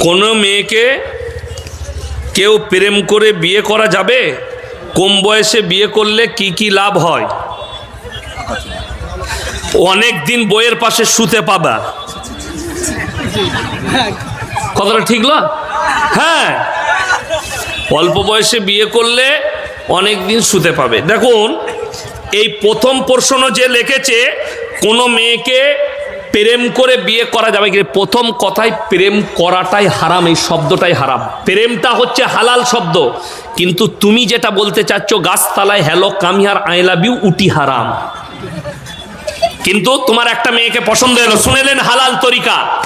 কোনো মেয়েকে কেউ প্রেম করে বিয়ে করা যাবে? কম বয়সে বিয়ে করলে কি কি লাভ হয়? অনেক দিন বইয়ের পাশে শুতে পাবা। কথাটা ঠিক না? হ্যাঁ। অল্প বয়সে বিয়ে করলে অনেক দিন শুতে পাবে। দেখুন, এই প্রথম প্রশ্ন যে লিখেছে, কোনো মেয়েকে প্রেম করে বিয়ে করা যাবে কি? প্রথম কথায় প্রেম করাটাই হারাম, এই শব্দটাই হারাম। প্রেমটা হচ্ছে হালাল শব্দ। কিন্তু তুমি যেটা বলতে চাচ্ছ, গাছতলায়, হ্যালো কামিয়ার আই লাভ ইউ, উটি হারাম। কিন্তু তোমার একটা মেয়েকে পছন্দ হলো। শুনেলেন হালাল তরিকা।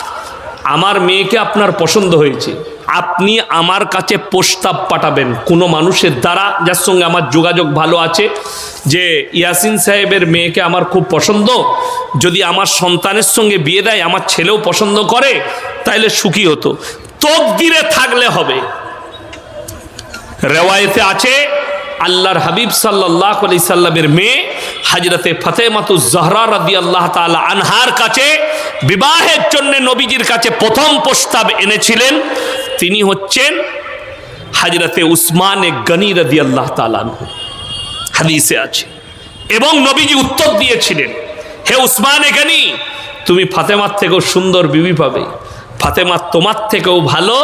আমার মেয়েকে আপনার পছন্দ হয়েছে। আপনি আমার কাছে প্রস্তাব পাঠাবেন। কোনো মানুষের দ্বারা, যার সঙ্গে আমার যোগাযোগ ভালো আছে, যে ইয়াসিন সাহেবের মেয়েকে আমার খুব পছন্দ, যদি আমার সন্তানের সঙ্গে বিয়ে দেয়, আমার ছেলেও পছন্দ করে, তাইলে সুখী হতো। তকদিরে থাকলে হবে। রেওয়ায়েতে আছে আল্লাহর হাবিব সাল্লাহ আলি সাল্লামের মেয়ে, হাজরতে ফতেমাতু জহরা রাদি আল্লাহ তালা আনহার কাছে, বিবাহের জন্য নবীজির কাছে প্রথম প্রস্তাব এনেছিলেন। তিনি হচ্ছেন হাজরতে উসমান গনি রদি আল্লাহ তালান হাদিসে আছে। এবং নবীজি উত্তর দিয়েছিলেন, হে উসমান গনি, তুমি ফাতেমার থেকেও সুন্দর বিবি পাবে, ফাতেমা তোমার থেকেও ভালো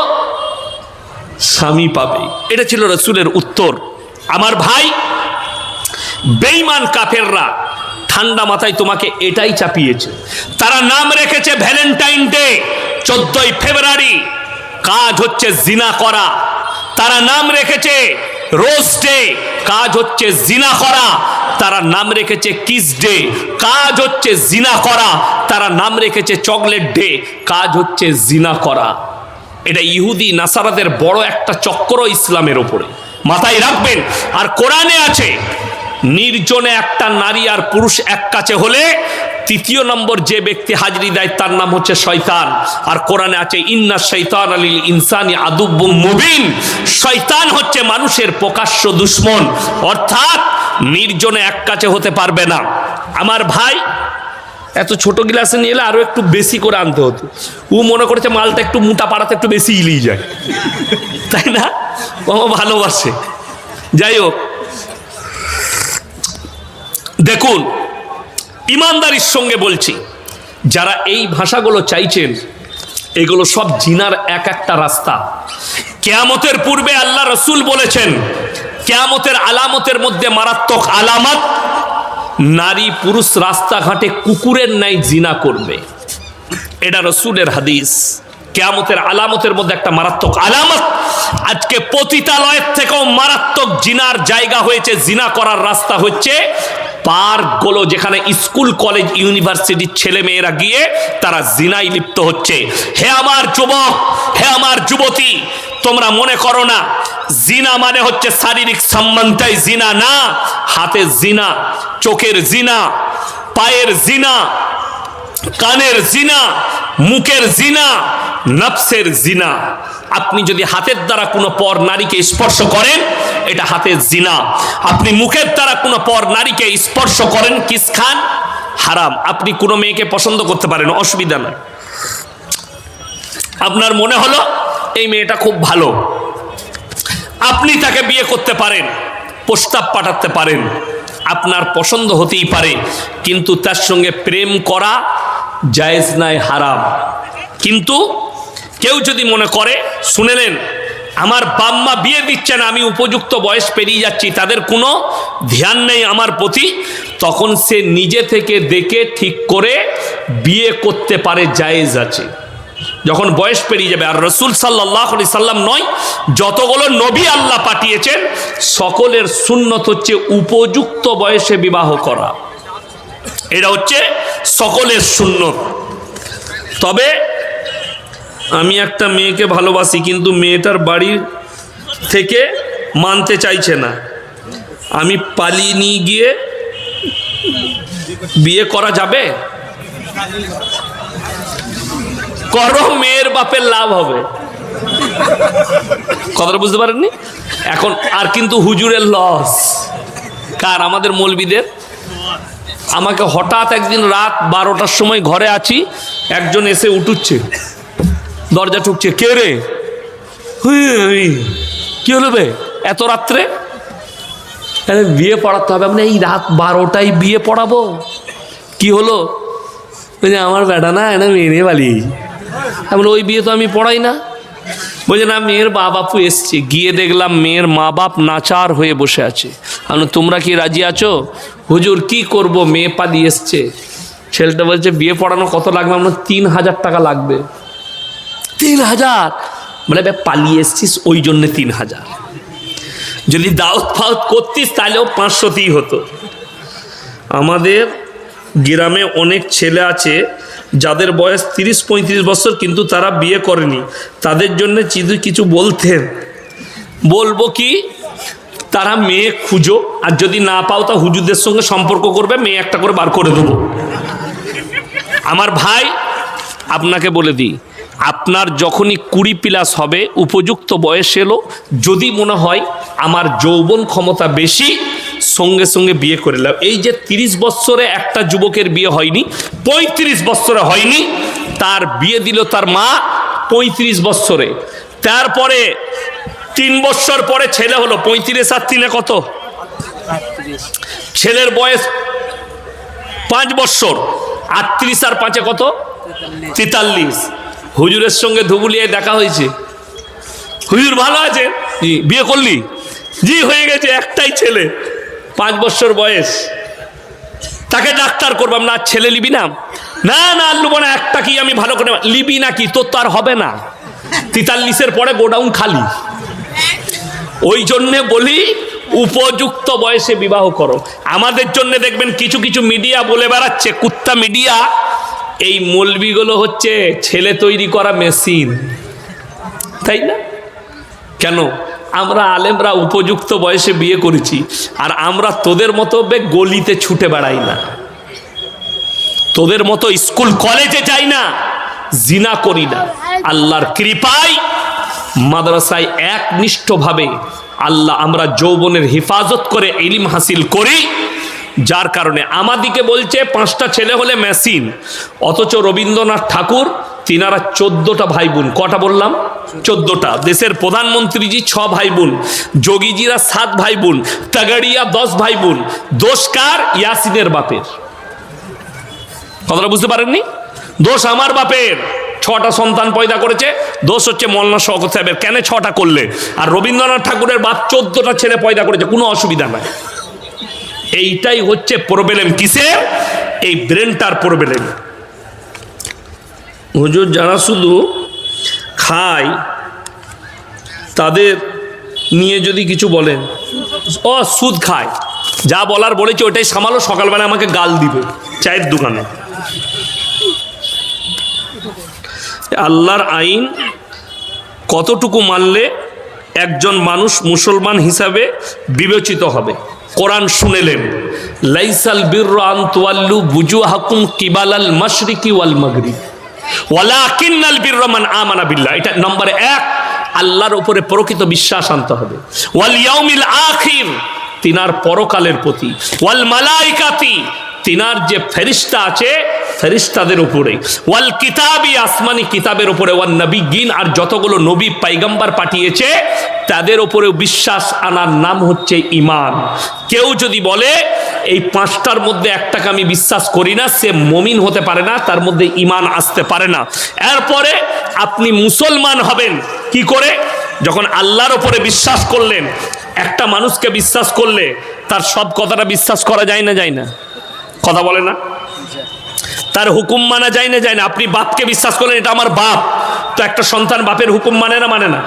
স্বামী পাবে। এটা ছিল রসুলের উত্তর। আমার ভাই বেইমান কাফেররা ঠান্ডা মাথায় তোমাকে এটাই চাপিয়েছে। তারা নাম রেখেছে ভ্যালেন্টাইন ডে, চোদ্দই ফেব্রুয়ারি। কাজ হচ্ছে জিনা করা। তারা নাম রেখেছে রোজ ডে। কাজ হচ্ছে জিনা করা। তারা নাম রেখেছে কিস ডে। কাজ হচ্ছে জিনা করা। তারা নাম রেখেছে চকলেট ডে। কাজ হচ্ছে জিনা করা। এটা ইহুদি নাসারাদের বড় একটা চক্র ইসলামের ওপরে। মাথায় রাখবেন। আর কোরআনে আছে, নির্জনে একটা নারী আর পুরুষ এক কাছে হলে তৃতীয় নম্বর যে ব্যক্তি হাজরি দেয়, তার নাম হচ্ছে শয়তান। আর কোরআনে আছে, ইন্না শৈতান আলিল ইনসানি আদুব্বু মুবিন। শয়তান হচ্ছে মানুষের প্রকাশ্য দুশ্মন। অর্থাৎ নির্জনে এক কাছে হতে পারবে না। আমার ভাই, এত ছোট গিলাসে নিয়ে এলে আরও একটু বেশি করে আনতে হতো। ও মনে করেছে মালটা একটু মোটা পাড়াতে একটু বেশি ইলিয়ে যায়। তাই না? ও ভালোবাসে। যাই হোক। দেখুন ইমানদারির সঙ্গে বলছি, যারা এই ভাষাগুলো চাইছেন, এগুলো সব জিনার এক একটা রাস্তা। কেয়ামতের পূর্বে আল্লাহ রসুল বলেছেন, কেয়ামতের আলামতের মধ্যে মারাত্মক আলামত, নারী পুরুষ রাস্তাঘাটে কুকুরের ন্যায় জিনা করবে। এটা রসুলের হাদিস। কেয়ামতের আলামতের মধ্যে একটা মারাত্মক আলামত। আজকে পতিতালয়ের থেকেও মারাত্মক জিনার জায়গা হয়েছে, জিনা করার রাস্তা হচ্ছে পার্কগুলো যেখানে স্কুল, কলেজ ইউনিভার্সিটির ছেলে মেয়েরা গিয়ে তারা জিনায় লিপ্ত হচ্ছে। হে আমার যুবক, হে আমার যুবতী, তোমরা মনে করো না, জিনা মানে হচ্ছে শারীরিক সম্বন্ধটাই জিনা না হাতের জিনা, চোখের জিনা, পায়ের জিনা কানের জিনা, মুখের জিনা, নফসের জিনা। আপনি যদি হাতের দ্বারা কোনো পর নারীকে স্পর্শ করেন, এটা হাতের জিনা। আপনি মুখের দ্বারা কোনো পর নারীকে স্পর্শ করেন, কিস খান? হারাম। আপনি কোনো মেয়েকে পছন্দ করতে পারেন, অসুবিধা নাই। আপনার মনে হলো, এই মেয়েটা খুব ভালো। আপনি তাকে বিয়ে করতে পারেন, প্রস্তাব পাঠাতে পারেন। আপনার পছন্দ হতেই পারে, কিন্তু তার সঙ্গে প্রেম করা জায়েজ নাই, হারাম। কিন্তু কেউ যদি মনে করে শুনেলেন আমার বাম্মা বিয়ে দিচ্ছে না, আমি উপযুক্ত বয়স পেরিয়ে যাচ্ছি, তাদের কোনো ধ্যান নেই আমার প্রতি, তখন সে নিজে থেকে দেখে ঠিক করে বিয়ে করতে পারে, জায়েজ আছে। যখন বয়স পেরিয়ে যাবে, আর রসুল সাল্লাহ সাল্লাম নয়, যতগুলো নবী আল্লাহ পাঠিয়েছেন, সকলের সুন্নত হচ্ছে উপযুক্ত বয়সে বিবাহ করা। এটা হচ্ছে সকলের সুন্নত। তবে আমি একটা মেয়েকে ভালোবাসি, কিন্তু মেয়েটার বাড়ির থেকে মানতে চাইছে না। আমি পালিয়ে নিয়ে গিয়ে বিয়ে করা যাবে? করো, মেয়ের বাপের লাভ হবে। কথাটা বুঝতে পারেননি? এখন আর কিন্তু হুজুরের লস কার? আমাদের মৌলবিদের। আমাকে হঠাৎ একদিন রাত বারোটার সময় ঘরে আছি, একজন এসে উঠুচ্ছে। দরজা ঠুকছে। কে রে। কি হলো বে? এত রাত্রে? আরে, বিয়ে পড়াতে হবে। মানে এই রাত বারোটায় বিয়ে পড়াবো। কি হলো? আমার বেটা না এটা নিয়ে পালিয়ে এমন ওই বিয়ে তো আমি পড়াই না। বলছে, না, মেয়ের মা বাপু এসছে। গিয়ে দেখলাম মেয়ের মা বাপ নাচার হয়ে বসে আছে। আমি তোমরা কি রাজি আছো? হুজুর, কি করব? মেয়ে পালিয়ে এসছে। ছেলেটা বলছে, বিয়ে পড়ানো কত লাগবে? আমরা তিন হাজার টাকা লাগবে। তিন হাজার? মানে পালিয়ে এসছিস ওই জন্য তিন হাজার। যদি দাউদ ফাউদ করতিস তাহলেও পাঁচশোতেই হতো। আমাদের গ্রামে অনেক ছেলে আছে যাদের বয়স তিরিশ, পঁয়ত্রিশ বছর কিন্তু তারা বিয়ে করেনি, তাদের জন্য কিছু বলতেন। বলব কি, তারা মেয়ে খুঁজো, আর যদি না পাও তা হুজুরদের সঙ্গে সম্পর্ক করবে, মেয়ে একটা করে বার করে দেবো। আমার ভাই, আপনাকে বলে দিই, আপনার যখনই কুড়ি প্লাস হবে, উপযুক্ত বয়স এলো, যদি মনে হয় আমার যৌবন ক্ষমতা বেশি সঙ্গে সঙ্গে বিয়ে করে নাও এই যে তিরিশ বৎসরে একটা যুবকের বিয়ে হয়নি পঁয়ত্রিশ বৎসরে হয়নি তার বিয়ে দিল তার মা পঁয়ত্রিশ বৎসরে। তারপরে তিন বৎসর পরে ছেলে হলো পঁয়ত্রিশ আর তিনে কত? ছেলের বয়স পাঁচ বৎসর আটত্রিশ আর পাঁচে কত? তেতাল্লিশ। হুজুরের সঙ্গে ধুবুলিয়ায় দেখা হয়েছে। হুজুর ভালো আছে জি। বিয়ে করলি? জি হয়ে গেছে একটাই ছেলে। পাঁচ বছর বয়স। তাকে ডাক্তার করবাম, না ছেলে লিবি না? না না লুবো না একটা কি আমি ভালো করে লিবি নাকি? তোর তো আর হবে না। তেতাল্লিশের পরে গোডাউন খালি। ওই জন্যে বলি, উপযুক্ত বয়সে বিবাহ করো। আমাদের জন্য দেখবেন কিছু কিছু মিডিয়া বলে বেড়াচ্ছে, কুত্তা মিডিয়া। এই মলবিগুলো হচ্ছে ছেলে তৈরি করা মেশিন। তাই না? কেন? আমরা আলেমরা উপযুক্ত বয়সে বিয়ে করেছি, আর আমরা তোদের মতো বে গলিতে ছুটে বেড়াই না। তোদের মতো স্কুল কলেজে যাই না, জিনা করি না। আল্লাহর কৃপায় মাদ্রাসায় একনিষ্ঠভাবে আল্লাহ আমরা যৌবনের হেফাজত করে ইলিম হাসিল করি, যার কারণে আমাদিকে বলছে পাঁচটা ছেলে হলে মেশিন, অথচ রবীন্দ্রনাথ ঠাকুর তিনারা চোদ্দটা ভাই বোন কটা বললাম? চোদ্দটা। দেশের প্রধানমন্ত্রীজি ছ ভাই বোন যোগীজিরা সাত ভাই বোন তাগাড়িয়া দশ ভাই বোন দোষ কার? ইয়াসিনের বাপের। কথাটা বুঝতে পারেননি? দোষ আমার বাপের। ছটা সন্তান পয়দা করেছে। দোষ হচ্ছে মল্লা শওকত সাহেবের। কেন ছটা করলে? আর রবীন্দ্রনাথ ঠাকুরের বাপ চোদ্দটা ছেলে পয়দা করেছে। কোনো অসুবিধা নাই। এইটাই হচ্ছে প্রবলেম। কিসের? এই ব্রেনটার প্রবলেম। হুজুর যারা শুধু খায়, তাদের নিয়ে যদি কিছু বলেন ও সুদ খায়, যা বলার বলেছে ওটাই সামালো, সকালবেলা আমাকে গাল দিবে চায়ের দোকানে। আল্লাহর আইন কতটুকু মানলে একজন মানুষ মুসলমান হিসাবে বিবেচিত হবে? কোরআন শুনেলেন, লাইসাল বীর আন্তওয়াল্লু বুজু হাকুম কিবালাল মশরিকি ওয়াল মাগরিব। ওয়ালাকিন্নাল বীর মান আমানা বিল্লাহ। এটা নম্বর এক, আল্লাহর উপরে প্রকৃত বিশ্বাস আনতে হবে। ওয়াল ইয়াউমিল আখির, তিনার পরকালের প্রতি। ওয়াল মালাইকাতি, তিনার যে ফেরিস্তা আছে, ফেরিস্তাদের উপরে। ওয়াল কিতাবি আসমানি কিতাবের উপরে ওয়াল নবী গিন আর যতগুলো নবী পাইগাম্বার পাঠিয়েছে, তাদের উপরেও বিশ্বাস আনার নাম হচ্ছে ইমান কেউ যদি বলে এই পাঁচটার মধ্যে একটাকে আমি বিশ্বাস করি না, সে মমিন হতে পারে না, তার মধ্যে ইমান আসতে পারে না। এরপরে আপনি মুসলমান হবেন, কি করে? যখন আল্লাহর ওপরে বিশ্বাস করলেন, একটা মানুষকে বিশ্বাস করলে তার সব কথাটা বিশ্বাস করা যায় না যায় না? কথা বলে না? তার হুকুম মানা যায় না যায় না। আপনি বাপকে বিশ্বাস করলেন এটা আমার বাপ। তো একটা সন্তান বাপের হুকুম মানে না মানে না?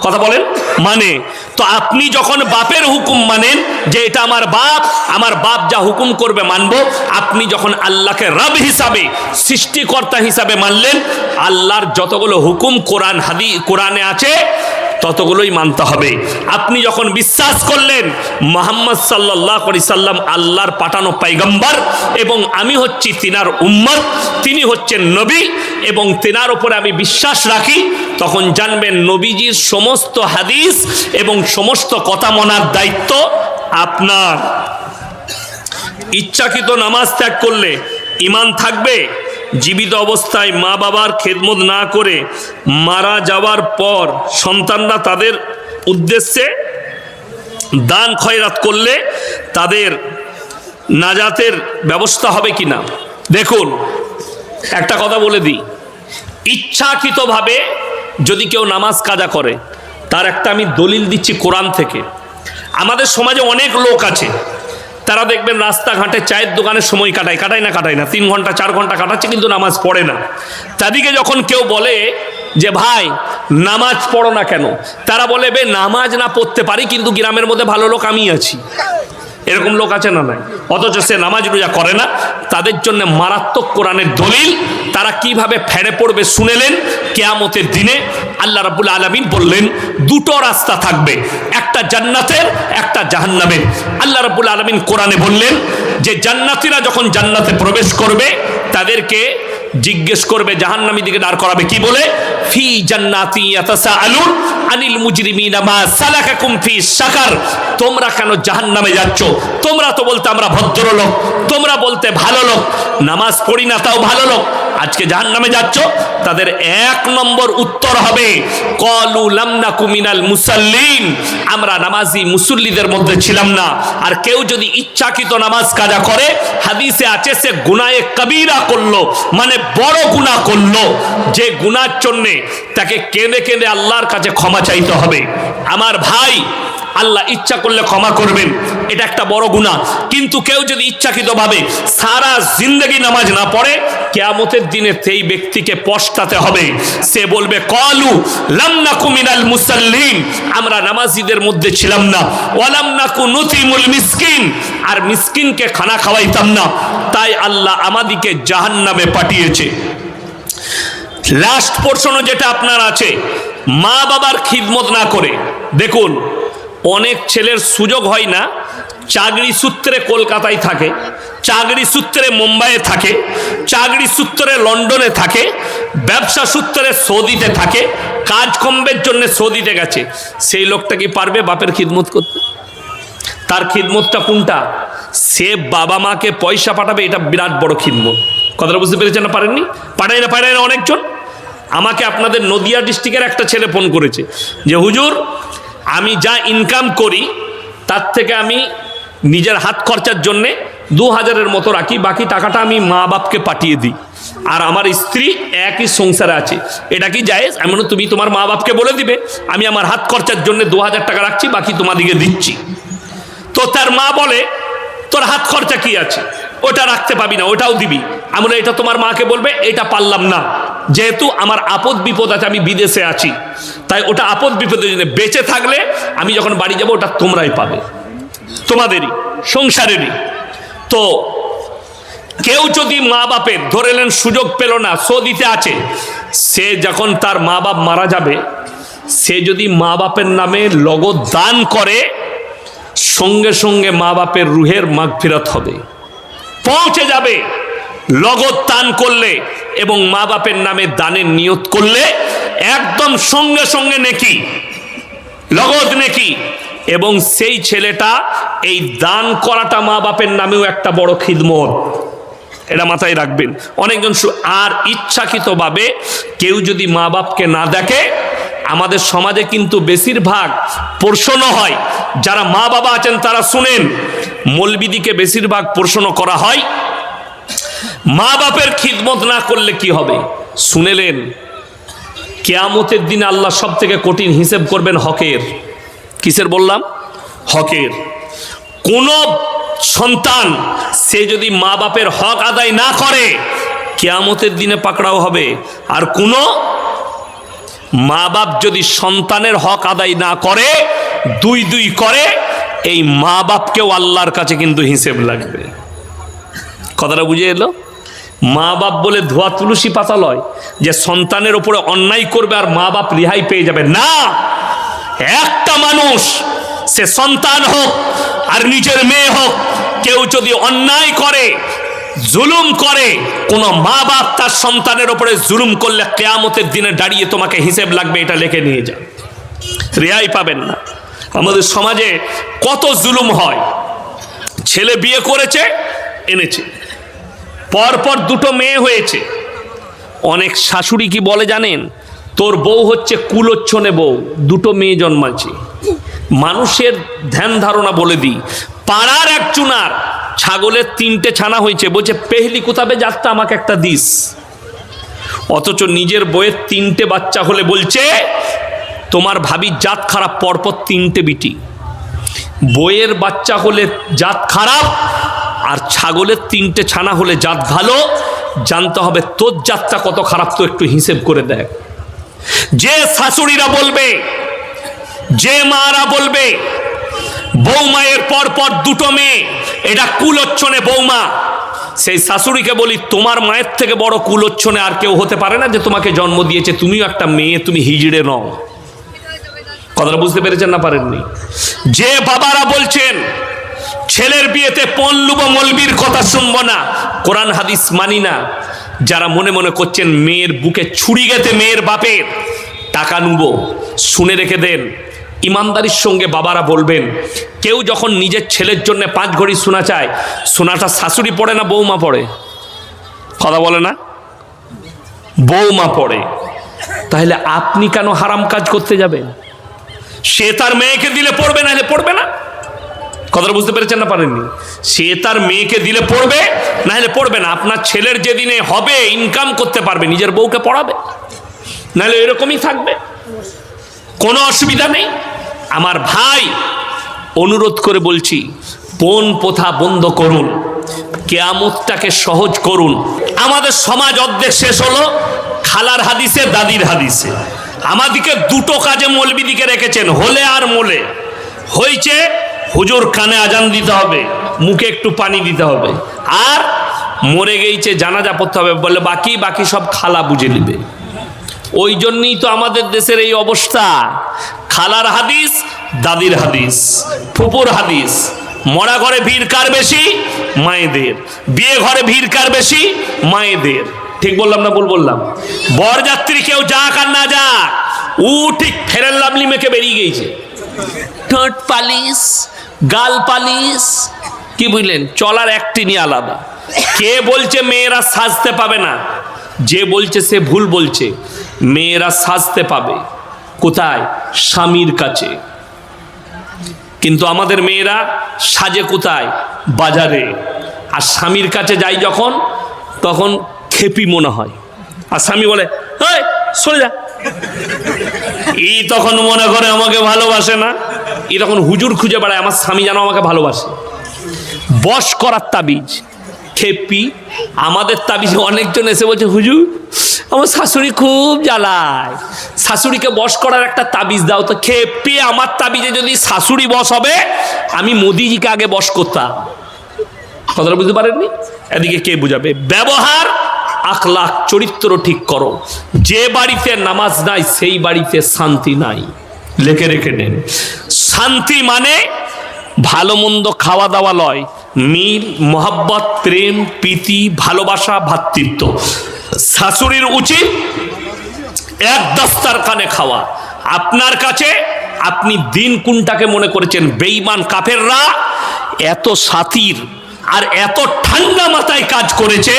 কথা বলেন? মানে। তো আপনি যখন বাপের হুকুম মানেন যে এটা আমার বাপ আমার বাপ যা হুকুম করবে মানবো আপনি যখন আল্লাহকে রব হিসাবে সৃষ্টিকর্তা হিসাবে মানলেন আল্লাহর যতগুলো হুকুম কোরআন হাদি কোরআনে আছে ততগুলোই মানতে হবে। আপনি যখন বিশ্বাস করলেন, মোহাম্মদ সাল্লাহ করি সাল্লাম আল্লাহর পাঠানো পাইগম্বর এবং আমি হচ্ছি তিনার উম্মত, তিনি হচ্ছেন নবী এবং তেনার ওপরে আমি বিশ্বাস রাখি, তখন জানবেন নবীজির সমস্ত হাদিস এবং সমস্ত কথা মনার দায়িত্ব আপনার। ইচ্ছাকৃত নামাজ ত্যাগ করলে ইমান থাকবে জীবিত অবস্থায় মা বাবার খেদমত না করে মারা যাওয়ার পর সন্তানরা তাদের উদ্দেশ্যে দান খয়রাত করলে তাদের নাজাতের ব্যবস্থা হবে কি না দেখুন, একটা কথা বলে দিই। ইচ্ছাকৃতভাবে যদি কেউ নামাজ কাজা করে, তার একটা আমি দলিল দিচ্ছি কোরআন থেকে। আমাদের সমাজে অনেক লোক আছে তারা দেখবেন রাস্তাঘাটে চায়ের দোকানে সময় কাটায় কাটায় না কাটায় না। তিন ঘণ্টা, চার ঘণ্টা কাটাচ্ছে কিন্তু নামাজ পড়ে না। তাদেরকে যখন কেউ বলে যে, ভাই, নামাজ পড়ো না কেন? তারা বলে, বে, নামাজ না পড়তে পারি, কিন্তু গ্রামের মধ্যে ভালো লোক আমি আছি। এরকম লোক আছে না নাই? অথচ সে নামাজ রোজা করে না। তাদের জন্য মারাত্মক কোরআনের দলিল। তারা কীভাবে ফেড়ে পড়বে শুনেলেন কেয়ামতের দিনে। আল্লাহ রাবুল আলমিন বললেন, দুটো রাস্তা থাকবে। একটা জান্নাতের, একটা জাহান্নামের। আল্লাহ রাবুল আলমিন কোরআনে বললেন যে, জান্নাতিরা যখন জান্নাতে প্রবেশ করবে, তাদেরকে জিজ্ঞেস করবে, জাহান্নামী দিকে দাঁড় করাবে, কি বলে? ফি জান্নাতি ইয়াতাসাআলুন আনিল মুজরিমিনা মা সালাকাকুম ফি সাকার তোমরা কেন জাহান্নামে যাচ্ছ? তোমরা তো বলতে আমরা ভদ্রলোক, তোমরা বলতে ভালো লোক। নামাজ পড়ি না, তাও ভালো লোক। আজকে জাহান নামে যাচ্ছ, তাদের এক নম্বর উত্তর হবে, কলু লামনা কুমিনাল মুসাল্লিন। আমরা নামাজি মুসল্লিদের মধ্যে ছিলাম না। আর কেউ যদি ইচ্ছাকৃত নামাজ কাজা করে, হাদিসে আছে, সে গুনায়ে কবিরা করল মানে বড় গুনাহ করল। যে গুনার জন্যে তাকে কেঁদে কেঁদে আল্লাহর কাছে ক্ষমা চাইতে হবে। আমার ভাই আল্লাহ ইচ্ছা করলে ক্ষমা করবেন। এটা একটা বড় গুণা কিন্তু কেউ যদি ইচ্ছাকৃতভাবে সারা জিন্দগি নামাজ না পড়ে, কেয়ামতের দিনে সেই ব্যক্তিকে পস্তাতে হবে। সে বলবে, কলু লামনাকু মিনাল মুসাল্লিন। আমরা নামাজিদের মধ্যে ছিলাম না। ওয়ালাম নাকু নুতিমুল মিসকিন। আর মিসকিনকে খানা খাওয়াইতাম না। তাই আল্লাহ আমাদিকে জাহান্নামে পাঠিয়েছে। লাস্ট পোর্শনও যেটা আপনার আছে মা বাবার খিদমত না করে। দেখুন অনেক ছেলের সুযোগ হয় না, চাকরি সূত্রে কলকাতায় থাকে, চাকরি সূত্রে মুম্বাইয়ে থাকে, চাকরি সূত্রে লন্ডনে থাকে, ব্যবসা সূত্রে সৌদিতে থাকে, কাজ কমবের জন্য সৌদিতে গেছে। সেই লোকটা কি পারবে বাপের খিদমত করতে? তার খিদমতটা কোনটা? সে বাবা মাকে পয়সা পাঠাবে, এটা বিরাট বড় খিদমত। কথাটা বুঝতে পেরেছেন না পারেননি? পাঠায় না পাঠায় না অনেকজন। আমাকে আপনাদের নদিয়া ডিস্ট্রিক্টের একটা ছেলে ফোন করেছে যে, হুজুর আমি যা ইনকাম করি তার থেকে আমি নিজের হাত খরচার জন্যে দু হাজারের মতো রাখি বাকি টাকাটা আমি মা বাপকে পাঠিয়ে দিই। আর আমার স্ত্রী একই সংসারে আছে। এটা কি জায়েজ? এমন তুমি তোমার মা বাপকে বলে দিবে আমি আমার হাত খরচার জন্য দু হাজার টাকা রাখছি বাকি তোমাদিকে দিচ্ছি। তো তার মা বলে তোর হাত খরচা কি আছে? ওটা রাখতে পাবি না ওটাও দিবি। আমি বলি, এটা তোমার মাকে বলবে এটা পারলাম না। যেহেতু আমার আপদ বিপদ আছে, আমি বিদেশে আছি। তাই ওটা আপদ বিপদের জন্য। বেঁচে থাকলে আমি যখন বাড়ি যাব, ওটা তোমরাই পাবে। তোমাদেরই, সংসারেরই। তো কেউ যদি মা বাপের ধরে নেন সুযোগ পেল না সৌদিতে আছে, সে যখন তার মা বাপ মারা যাবে, সে যদি মা বাপের নামে লগদ দান করে, সঙ্গে সঙ্গে মা বাপের রুহের মাগফিরাত হবে। পৌঁছে যাবে, লগদ দান করলে এবং মা বাপের নামে দানের নিয়ত করলে একদম সঙ্গে সঙ্গে নেকি লগদ নেকি। এবং সেই ছেলেটা এই দান করাটা মা বাপের নামেও একটা বড় খিদমত। এটা মাথায় রাখবেন। অনেকজন আর ইচ্ছাকৃতভাবে কেউ যদি মা বাপকে না দেখে, আমাদের সমাজে কিন্তু বেশিরভাগ পোষণও হয়। যারা মা বাবা আছেন তারা শুনেন, মলবিদিকে বেশিরভাগ পোষণ করা হয় মা বাপের খিদমত না করলে কি হবে? শুনেলেন, কেয়ামতের দিনে আল্লাহ সব থেকে কঠিন হিসেব করবেন হকের। কিসের বললাম? হকের। কোন সন্তান, সে যদি মা বাপের হক আদায় না করে, কেয়ামতের দিনে পাকড়াও হবে। আর কোনো মা বাপ যদি সন্তানের হক আদায় না করে, দুই দুই করে, এই মা বাপকেও আল্লাহর কাছে কিন্তু হিসেব লাগবে। কথাটা বুঝে এলো? মা বাপ বলে ধোয়া তুলসী পাতা লয়, যে সন্তানের ওপরে অন্যায় করবে আর মা বাপ রেহাই পেয়ে যাবে। না! একটা মানুষ, সে সন্তান হোক আর নিজের মেয়ে হোক, কেউ যদি অন্যায় করে, জুলুম করে, কোনো মা বাপ তার সন্তানের ওপরে জুলুম করলে কেয়ামতের দিনে দাঁড়িয়ে তোমাকে হিসেব লাগবে, এটা লিখে নিয়ে যান রেহাই পাবেন না। আমাদের সমাজে কত জুলুম হয়। ছেলে বিয়ে করেছে, এনেছে। পরপর দুটো মেয়ে হয়েছে। অনেক শাশুড়ি কি বলে জানেন? তোর বউ হচ্ছে কুলোচ্ছনে বউ, দুটো মেয়ে জন্মাচ্ছে। মানুষের ধ্যান ধারণা বলে দিই, পাড়ার এক চুনার ছাগলের তিনটে ছানা হয়েছে, বলছে, পেহলি কোথাবে যাত্রা আমাকে একটা দিস? অথচ নিজের বইয়ের তিনটে বাচ্চা হলে বলছে, তোমার ভাবির জাত খারাপ, পরপর তিনটে বিটি। বইয়ের বাচ্চা হলে জাত খারাপ আর ছাগলের তিনটে ছানা হলে জাত ভালো, জানতে হবে তোর জাতটা কত খারাপ, তো একটু হিসেব করে দেখ। যে শাশুড়িরা বলবে, যে মারা বলবে, বৌমায়ের পর পর দুটো মেয়ে, এটা কুলোচ্ছনে বৌমা। সেই শাশুড়িকে বলি, তোমার মায়ের থেকে বড় কুলোচ্ছনে আর কেউ হতে পারে না যে তোমাকে জন্ম দিয়েছে, তুমিও একটা মেয়ে, তুমি হিজড়ে নও। কথাটা বুঝতে পেরেছেন না পারেননি? যে বাবারা বলছেন ছেলের বিয়েতে পল্লুব মলবির কথা শুনব না। কোরআন হাদিস মানি না। যারা মনে মনে করছেন মেয়ের বুকে ছুরি গেতে মেয়ের বাপের, টাকা নুবো শুনে রেখে দেন। ইমানদারির সঙ্গে বাবারা বলবেন, কেউ যখন নিজের ছেলের জন্য পাঁচ ঘড়ি শোনা চায়, সোনাটা শাশুড়ি পড়ে না বৌমা পড়ে? কথা বলে না? বৌমা পড়ে। তাহলে আপনি কেন হারাম কাজ করতে যাবেন? সে তার মেয়েকে দিলে পড়বে না হলে পড়বে না? কথাটা বুঝতে পেরেছেন না পারেননি? সে তার মেয়েকে দিলে পড়বে না হলে পড়বে না। আপনার ছেলের যেদিনে হবে ইনকাম করতে পারবে, নিজের বউকে পড়াবে। নাহলে এরকমই থাকবে। কোনো অসুবিধা নেই। আমার ভাই, অনুরোধ করে বলছি পণ প্রথা বন্ধ করুন। কেয়ামতটাকে সহজ করুন। আমাদের সমাজ অর্ধেক শেষ হলো, খালার হাদিসে, দাদির হাদিসে। আমাদিকে দুটো কাজে মলবিদিকে রেখেছেন, হলে আর মোলে। হয়েছে হুজুর কানে আজান দিতে হবে, মুখে একটু পানি দিতে হবে। আর মরে গেইছে, জানাজা পড়তে হবে, বলে বাকি বাকি সব খালা বুঝে নিবে। ওই জন্যই তো আমাদের দেশের এই অবস্থা। খালার হাদিস, দাদির হাদিস, ফুপুর হাদিস। মরা ঘরে ভিড় কার বেশি? মায়েদের। বিয়ে ঘরে ভিড় কার বেশি? মায়েদের। ঠিক বললাম না ভুল বললাম? বরযাত্রী কেউ যাক আর না যাক উ ঠিক ফেরেন লাভলি মেখে বেরিয়ে গিয়েছে ঠোঁট পালিশ গাল পালিশ। কি বুঝলেন? চলার একটিনি আলাদা। কে বলছে মেয়েরা সাজতে পাবে না? যে বলছে সে ভুল বলছে। মেয়েরা সাজতে পাবে। কোথায়? স্বামীর কাছে। কিন্তু আমাদের মেয়েরা সাজে কোথায়? বাজারে। আর স্বামীর কাছে যাই যখন তখন খেপি মনে হয়। আর স্বামী বলে "এই, সরে যা। এই তখন মনে করে আমাকে ভালোবাসে না, এই তখন হুজুর খুঁজে বেড়ায়, আমার স্বামী যেন আমাকে ভালোবাসে। বশ করার তাবিজ, খেপি, আমাদের তাবিজে অনেকজন এসে বলছে, হুজুর, আমার শাশুড়ি খুব জ্বালায়, শাশুড়িকে বশ করার একটা তাবিজ দাও। তো খেপি আমার তাবিজে যদি শাশুড়ি বশ হবে, আমি মোদিজিকে আগে বশ করতাম। কথাটা বুঝতে পারেননি? এদিকে কে বুঝাবে? ব্যবহার আখলাখ, চরিত্র ঠিক করো। যে বাড়িতে নামাজ নাই, সেই বাড়িতে শান্তি নাই। লেখে রেখে নেন। শান্তি মানে ভালো মন্দ খাওয়া দাওয়া লয়, মিল, মোহাব্বত, প্রেম, প্রীতি, ভালোবাসা, ভাতৃত্ব। শাশুড়ির উচিত এক দস্তার কানে খাওয়া। আপনার কাছে আপনি দিন কোনটাকে মনে করেছেন বেঈমান কাফেররা, এত সাথীর আর এত ঠান্ডা মাথায় কাজ করেছে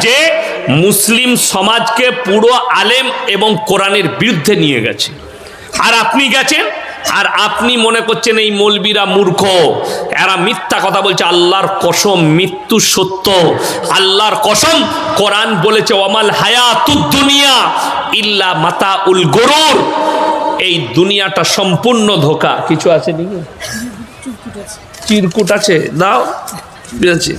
যে মুসলিম সমাজকে পুরো আলেম এবং কোরআনের বিরুদ্ধে নিয়ে গেছে। আর আপনি গেছেন? আর আপনি মনে করছেন এই মৌলবীরা মূর্খ। এরা মিথ্যা কথা বলছে আল্লাহর কসম মৃত্যু সত্য। আল্লাহর কসম কোরআন বলেছে ওমাল হায়াতুদ দুনিয়া ইল্লা মাতা উল গরুর। এই দুনিয়াটা সম্পূর্ণ ধোকা। কিছু আছে নাকি? চিরকুট আছে দাও। আছে।